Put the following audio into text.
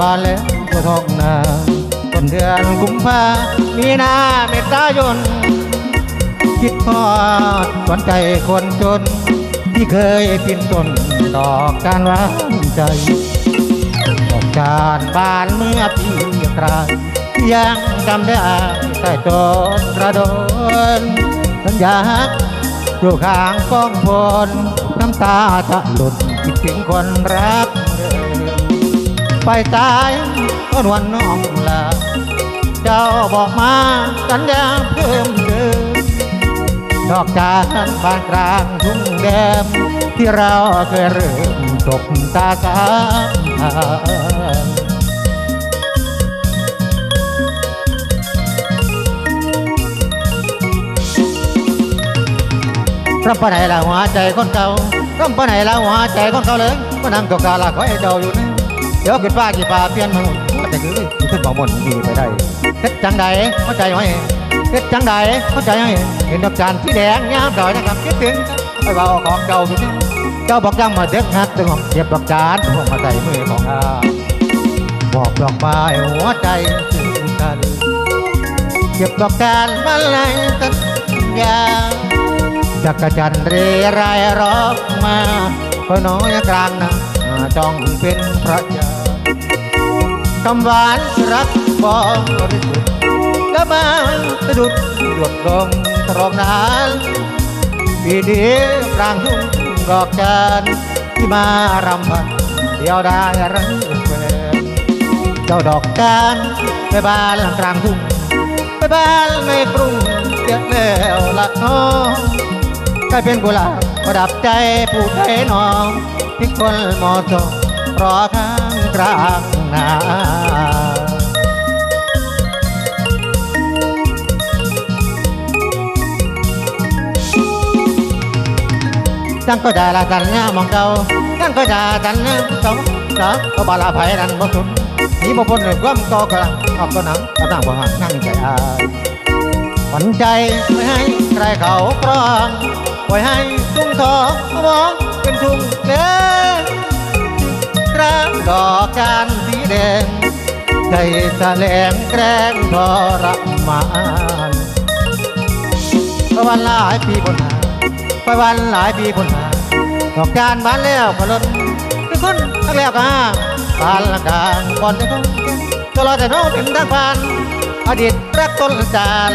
บานแล้วทั่วท้องนาต้นเดือนกุมภามีนาเมษายน คิดพอดสวนใจคนจน ที่เคยพินต้นดอกการวางใจดอกจานบานเมื่อปีกลายยังจำได้ใต้ต้นกระโดนสัญญาอยู่ข้างกองพลน้ำตาจะหลุดคิดถึงคนรัก ไปตายก็นวลน้องลา เจ้าบอกมาสัญญาเพิ่มเติมดอกจานบานกลางทุ่งแดงที่เราเคยเริ่มตกตาสามรำปะไหนละหัวใจคนเก่ารำปะไหนละหัวใจคนเก่าเลยก็นั่งตกตาละคอยเจ้าอยู่นี่ เดี๋ยวขึ้นฟ้ากี่ฟ้าเปลี่ยนมือว่าแต่คือขึ้นบอกมนดีไปได้เฮ็ดจังใดหัวใจไว้เฮ็ดจังใดเข้าใจให้เห็นดอกจานที่แดงยามดอยนะครับคิดถึงไปเบาของเก่าอยู่นี่เจ้าบอกยังมาเด็กฮักตึงของเก็บดอกจานพวกมาใส่มือของอาบอกดอกไม้หัวใจถึงกันเก็บดอกจานมาเลยสัญญาจักรจันร์เรไรรอกมาพน้อยกลางนะจ้องเป็นพระยา คำหวานรักบอริสุทธิ์และมาสะดุดหยดลงตรองนานปีนี้กลางทุ่งดอกจานที่มารำพันเดียวได้รักแฟนเจ้าดอกจานไปบ้านกลางทุ่งไปบ้านในกรุงเจ็บแล้วละน้องกลายเป็นกุหลาบประดับใจผู้ไทยน้องที่คนมอจรอข้า งกลางหน้าจังก็จะละสัญญามองเก่าจังก็จะสัญญาสองสองก็บาลาไผนันบ่สุดนี่บ่พ้นเลยความก่อกำลังออกก็หนังก็ตั้งบ่หักนั่งใจอายหวันใจไม่ให้ใครเขาครองปล่อยให้ทุ่งทองมองเป็นทุ่ง ดอกจานสีแดงใจแสลงแกล้งทรมานไปวันหลายปีบนหาไปวันหลายปีบนหาดอกจานบานแล้วก็ล้นทุกคนทักแล้วก็ห้ามบานละกานก่อนจะต้องก็รอแต่น้องเป็นทางผ่าน อดีตรักต้นจาน